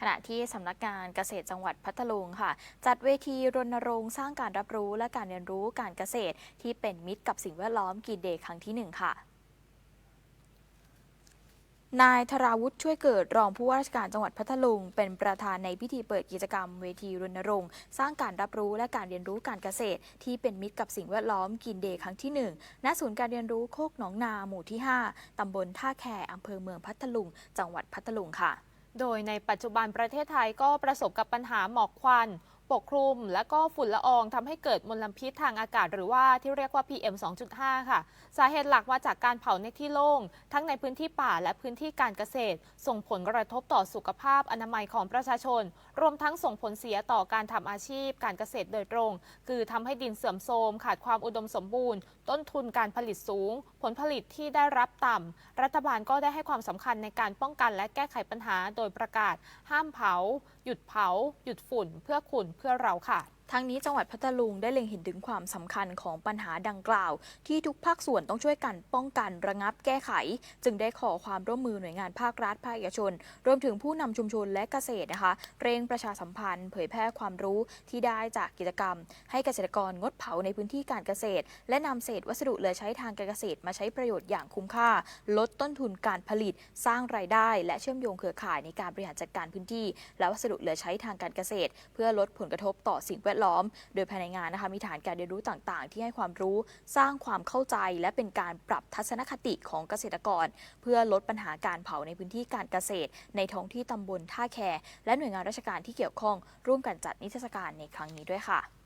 ขณะที่สำนักงานเกษตรจังหวัดพัทลุงค่ะ จัดเวทีรณรงค์สร้างการรับรู้และการเรียนรู้การเกษตร ที่เป็นมิตรกับสิ่งแวดล้อมกีเดย์ครั้งที่หนึ่งค่ะนายธราวุฒิช่วยเกิดรองผู้ว่าราชการจังหวัดพัทลุง เป็นประธานในพิธีเปิดกิจกรรมเวทีรณรงค์สร้างการรับรู้และการเรียนรู้การเกษตร ที่เป็นมิตรกับสิ่งแวดล้อมกินเดย์ครั้งที่1ณศูนย์การเรียนรู้โคกหนองนาหมู่ที่ 5 ตำบลท่าแคอำเภอเมืองพัทลุง จังหวัดพัทลุงค่ะ โดยในปัจจุบันประเทศไทยก็ประสบกับปัญหาหมอกควัน ปกคลุม และก็ฝุ่นละอองทำให้เกิดมลพิษทางอากาศ หรือว่าที่เรียกว่า PM 2.5 ค่ะ สาเหตุหลักมาจากการเผาในที่โล่ง ทั้งในพื้นที่ป่าและพื้นที่การเกษตร ส่งผลกระทบต่อสุขภาพอนามัยของประชาชน รวมทั้งส่งผลเสียต่อการทำอาชีพ การเกษตรโดยตรง คือทำให้ดินเสื่อมโทรมขาดความอุดมสมบูรณ์ ต้นทุนการผลิตสูง ผลผลิตที่ได้รับต่ำรัฐบาลก็ได้ให้ความสำคัญในการป้องกันและแก้ไขปัญหา โดยประกาศ ห้ามเผา หยุดเผา หยุดฝุ่น เพื่อคุณเพื่อเราค่ะ ทั้งนี้จังหวัดพัทลุงได้เล็งเห็นถึงความสำคัญของปัญหาดังกล่าว ที่ทุกภาคส่วนต้องช่วยกันป้องกันระงับแก้ไข จึงได้ขอความร่วมมือหน่วยงานภาครัฐภาคเอกชน รวมถึงผู้นำชุมชนและเกษตรนะคะเร่งประชาสัมพันธ์ เผยแพร่ความรู้ที่ได้จากกิจกรรม ให้เกษตรกรงดเผาในพื้นที่การเกษตร และนำเศษวัสดุเหลือใช้ทางการเกษตรมาใช้ประโยชน์อย่างคุ้มค่า ลดต้นทุนการผลิต สร้างรายได้ และเชื่อมโยงเครือข่ายในการบริหารจัดการพื้นที่ และวัสดุเหลือใช้ทางการเกษตร เพื่อลดผลกระทบต่อสิ่งแวดล้อม โดยภายในงานนะคะมีฐานการเรียนรู้ต่างๆ ที่ให้ความรู้สร้างความเข้าใจ และเป็นการปรับทัศนคติของเกษตรกร เพื่อลดปัญหาการเผาในพื้นที่การเกษตร ในท้องที่ตำบลท่าแคและหน่วยงานราชการที่เกี่ยวข้อง ร่วมกันจัดนิทรรศการในครั้งนี้ด้วยค่ะ